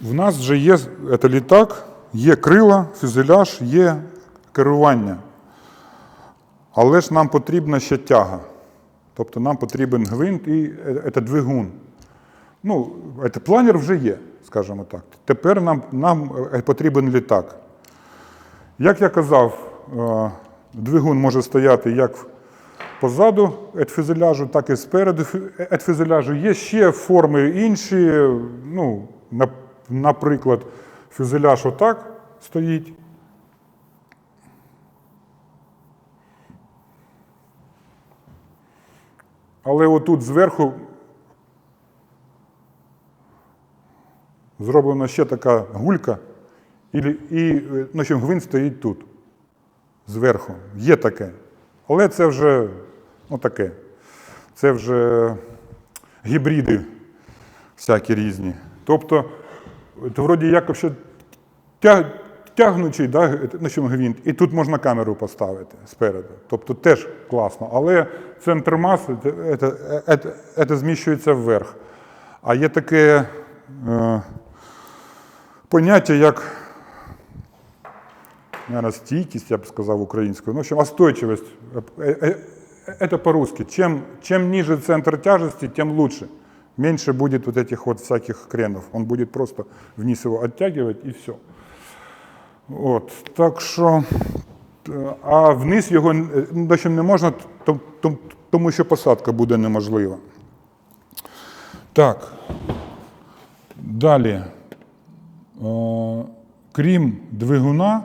В нас вже є це літак, є крила, фюзеляж, є керування. Але ж нам потрібна ще тяга. Тобто нам потрібен гвинт і е, це двигун. Ну, це планер вже є, скажімо так. Тепер нам, нам е, потрібен літак. Як я казав, е, двигун може стояти як позаду фюзеляжу, так і спереду фю- Є ще форми інші. Ну, наприклад, фюзеляж отак стоїть. Але отут зверху зроблена ще така гулька, і, і ну, гвинт стоїть тут, зверху. Є таке. Але це вже ну, таке. Це вже гібриди всякі різні. Тобто, то вроді як вообще тяг, тягнучий, да, ну, що гвинт, і тут можна камеру поставити спереду. Тобто теж класно. Але центр маси це, це, це, це зміщується вверх. А є таке е, поняття, як стійкість, я б сказав українською. Ну, в общем, остойчивость. Э, э, Это по-русски. Чем, чем ниже центр тяжести, тем лучше. Меньше будет вот этих вот всяких кренов. Он будет просто вниз его оттягивать и все. От, так е, а вниз його е, ну, не можна, то- то- тому що посадка буде неможлива. Так. Далі. Крім двигуна,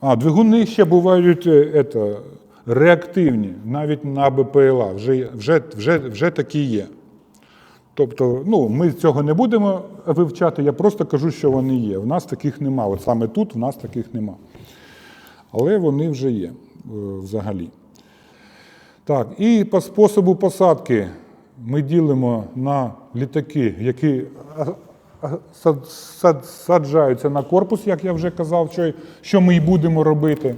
а, двигуни ще бувають е, ето, реактивні, навіть на БПЛА. Вже, вже, вже, вже такі є. Тобто, ну, ми цього не будемо вивчати, я просто кажу, що вони є. У нас таких нема. От саме тут в нас таких нема. Але вони вже є е, взагалі. Так, і по способу посадки ми ділимо на літаки, які саджаються на корпус, як я вже казав, що ми й будемо робити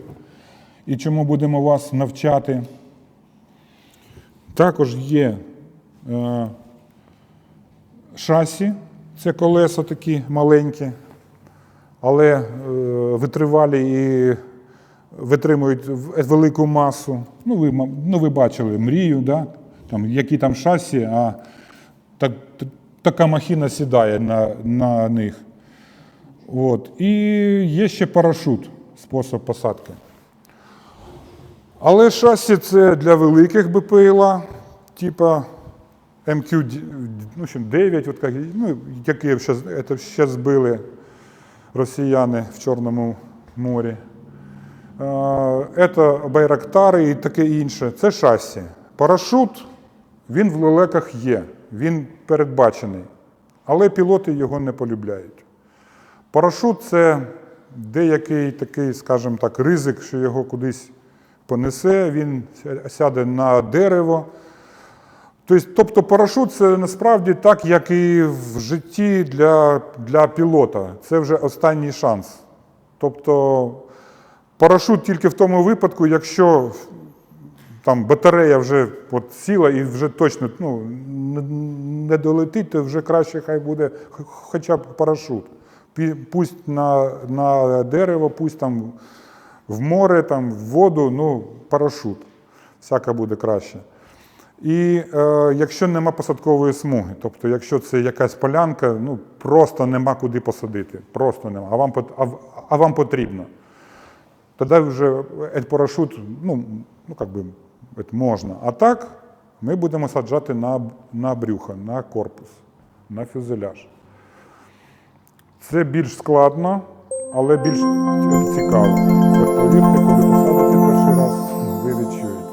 і чому будемо вас навчати. Також є е, шасі, це колеса такі маленькі, але е, витривалі і витримують велику масу. Ну, ви, ну, ви бачили мрію, да? там, які там шасі, а так, така махіна сідає на, на них. От. І є ще парашут, спосіб посадки. Але шасі це для великих БПЛА, типа МК ну, в общем, 9, от, ну, які це ще збили росіяни в Чорному морі. Це байрактари і таке інше. Це шасі. Парашут, він в лелеках є, він передбачений, але пілоти його не полюбляють. Парашут це деякий такий, скажімо так, ризик, що його кудись понесе, він сяде на дерево. Тобто, тобто парашут це насправді так, як і в житті для, для пілота. Це вже останній шанс. Тобто парашут тільки в тому випадку, якщо там батарея вже от сіла і вже точно ну, не- долетить, то вже краще хай буде хоча б парашут. Пусть на, на дерево, пусть там в море, там, в воду, ну, парашут. Всяка буде краще. І е, якщо нема посадкової смуги, тобто якщо це якась полянка, ну просто нема куди посадити. Просто нема. А вам, а, а вам потрібно. Тоді вже парашут, ну, ну как би, можна. А так ми будемо саджати на, на брюхо, на корпус, на фюзеляж. Це більш складно, але більш цікаво. Повірте, коли посадите перший раз, ви відчуєте.